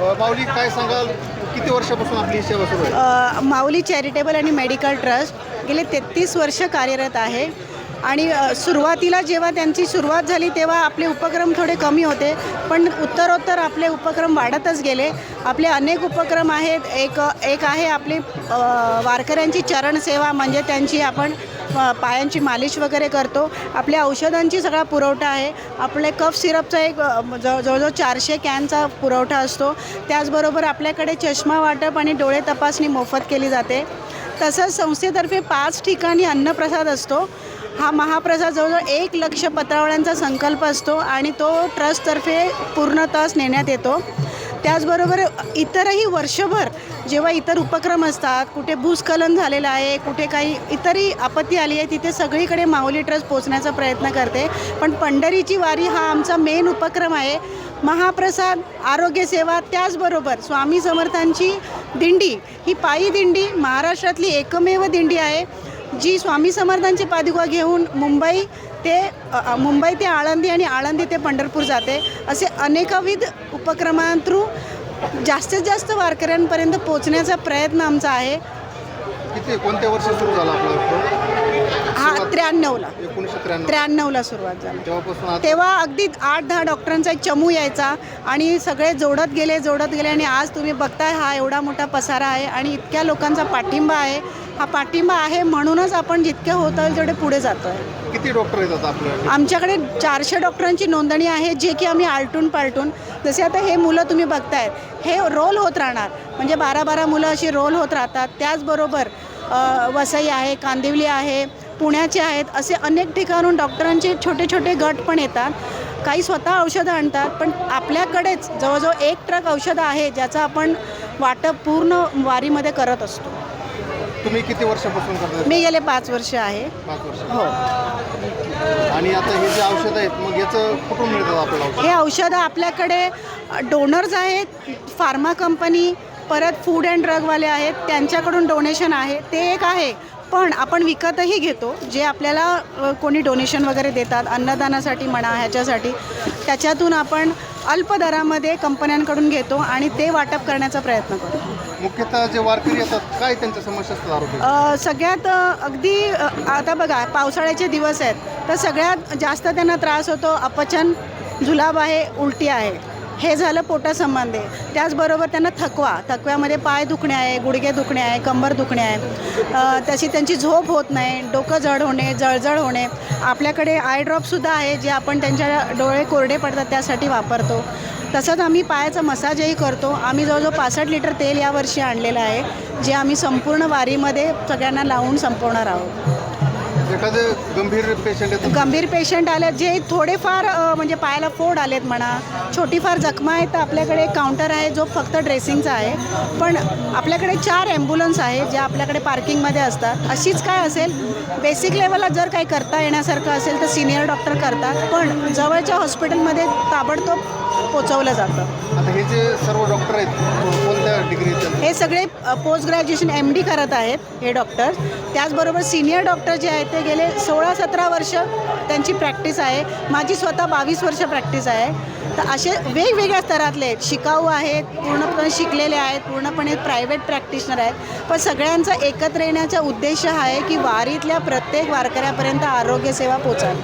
माऊली काय सांगाल? किती वर्षापासून आपली सेवा सुरू आहे? माऊली चॅरिटेबल आणि मेडिकल ट्रस्ट गेले तेहतीस वर्ष कार्यरत आहे. आणि सुरुवातीला जेव्हा त्यांची सुरुवात झाली तेव्हा आपले उपक्रम थोडे कमी होते. पण उत्तरोत्तर आपले उपक्रम वाढतच गेले. आपले अनेक उपक्रम आहेत. एक एक आहे आपली वारकऱ्यांची वारकऱ्यांची चरणसेवा म्हणजे त्यांची आपण पायांची मालिश वगैरे करतो. आपल्या औषधांची सगळा पुरवठा आहे. आपले कफ सिरपचा एक जवळजवळ चारशे कॅनचा पुरवठा असतो. त्याचबरोबर आपल्याकडे चष्मा वाटप आणि डोळे तपासणी मोफत केली जाते. तसंच संस्थेतर्फे पाच ठिकाणी अन्नप्रसाद असतो. हा महाप्रसाद जवळजवळ एक लक्ष पत्रावळ्यांचा संकल्प असतो आणि तो ट्रस्टतर्फे पूर्णतः नेण्यात येतो. त्याचबरोबर इतरही वर्षभर जेव्हा इतर उपक्रम असतात कुठे भूस्खलन झालेलं आहे कुठे काही इतरही आपत्ती आली आहे तिथे सगळीकडे माऊली ट्रस्ट पोचण्याचा प्रयत्न करते. पण पंढरीची वारी हा आमचा मेन उपक्रम आहे. महाप्रसाद आरोग्यसेवा त्याचबरोबर स्वामी समर्थांची दिंडी. ही पायी दिंडी महाराष्ट्रातली एकमेव दिंडी आहे. जी स्वामी समर्थांची पादुका घेऊन मुंबई ते मुंबई ते आळंदी आणि आळंदी ते पंढरपूर जाते असे अनेकविध उपक्रमांथ्रू जास्तीत जास्त वारकऱ्यांपर्यंत पोचण्याचा प्रयत्न आमचा आहे. किती कोणत्या वर्षी सुरू झाला आपला? हा त्र्याण्णवला. त्र्याण्णवला सुरुवात झाली. तेव्हा अगदी आठ दहा डॉक्टरांचा एक चमू यायचा आणि सगळे जोडत गेले जोडत गेले आणि आज तुम्ही बघताय हा एवढा मोठा पसारा आहे आणि इतक्या लोकांचा पाठिंबा आहे. हा पाठिंबा आहे म्हणूनच आपण जितके होत होईल तेवढे पुढे जातो आहे. किती डॉक्टर येतात आपल्याकडे? आमच्याकडे चारशे डॉक्टरांची नोंदणी आहे जे की आम्ही आलटून पालटून. जसे आता हे मुलं तुम्ही बघतायत हे रोल होत राहणार. म्हणजे बारा बारा मुलं अशी रोल होत राहतात. त्याचबरोबर अ, वसई आहे कांदिवली आहे पुण्याचे आहेत असे अनेक ठिकाणून डॉक्टरांचे छोटे छोटे गट पण येतात. काही स्वतः औषधं आणतात पण आपल्याकडेच जवळजवळ एक ट्रक औषधं आहे ज्याचं आपण वाटप पूर्ण वारीमध्ये करत असतो. तुम्ही किती वर्षापासून करता मी गेले पाच वर्ष आहे. पाच वर्ष. हो. आणि आता हे जे औषध आहेत मग याचं कुठून मिळतात आपल्याला हे औषधं आपल्याकडे डोनर्स आहेत फार्मा कंपनी परत फूड अँड ड्रगवाले आहेत त्यांच्याकडून डोनेशन आहे. ते एक आहे. पण आपण विकतही घेतो. जे आपल्याला कोणी डोनेशन वगैरे देतात अन्नदानासाठी म्हणा ह्याच्यासाठी त्याच्यातून आपण अल्प दरामध्ये कंपन्यांकडून घेतो आणि ते वाटप करण्याचा प्रयत्न करतो. मुख्यतः जे वारकरी येतात काय त्यांच्या समस्या असतात सगळ्यात अगदी आता बघा पावसाळ्याचे दिवस आहेत तर सगळ्यात जास्त त्यांना त्रास होतो अपचन जुलाब आहे उलटी आहे. हे झालं पोटासंबंधी. त्याचबरोबर त्यांना थकवा. थकव्यामध्ये पाय दुखणे आहे गुडघे दुखणे आहे कंबर दुखणे आहे. तशी त्यांची झोप होत नाही डोकं जड होणे जळजळ होणे. आपल्याकडे आय ड्रॉपसुद्धा आहे जे आपण त्यांच्या डोळे कोरडे पडतात त्यासाठी वापरतो. तसंच आम्ही पायाचा मसाजही करतो. आम्ही जवळजवळ पासष्ट लिटर तेल यावर्षी आणलेलं आहे जे आम्ही संपूर्ण वारीमध्ये सगळ्यांना लावून संपवणार आहोत. एखादे गंभीर पेशंट गंभीर पेशंट आले जे थोडेफार म्हणजे पायाला फोड आलेत म्हणा छोटीफार जखमा आहेत तर आपल्याकडे एक काउंटर आहे जो फक्त ड्रेसिंगचा आहे. पण आपल्याकडे चार ॲम्ब्युलन्स आहे ज्या आपल्याकडे पार्किंगमध्ये असतात. अशीच काय असेल? बेसिक लेवलला जर काही करता येण्यासारखं असेल तर सिनियर डॉक्टर करतात. पण जवळच्या हॉस्पिटलमध्ये ताबडतोब पोचवलं जातं आता हे जे सर्व डॉक्टर आहेत कोणत्या डिग्रीचे हे सगळे पोस्ट ग्रॅज्युएशन एम डी करत आहेत हे डॉक्टर त्याचबरोबर सिनियर डॉक्टर जे आहेत ते गेले सोळा सतरा वर्ष त्यांची प्रॅक्टिस आहे. माझी स्वतः बावीस वर्ष प्रॅक्टिस आहे. तर असे वेगवेगळ्या स्तरातले आहेत. शिकाऊ आहेत पूर्णपणे शिकलेले आहेत पूर्णपणे प्रायव्हेट प्रॅक्टिशनर आहेत. पण सगळ्यांचा एकत्र येण्याचा उद्देश हा आहे की वारीतल्या प्रत्येक वारकऱ्यापर्यंत आरोग्यसेवा पोचावी.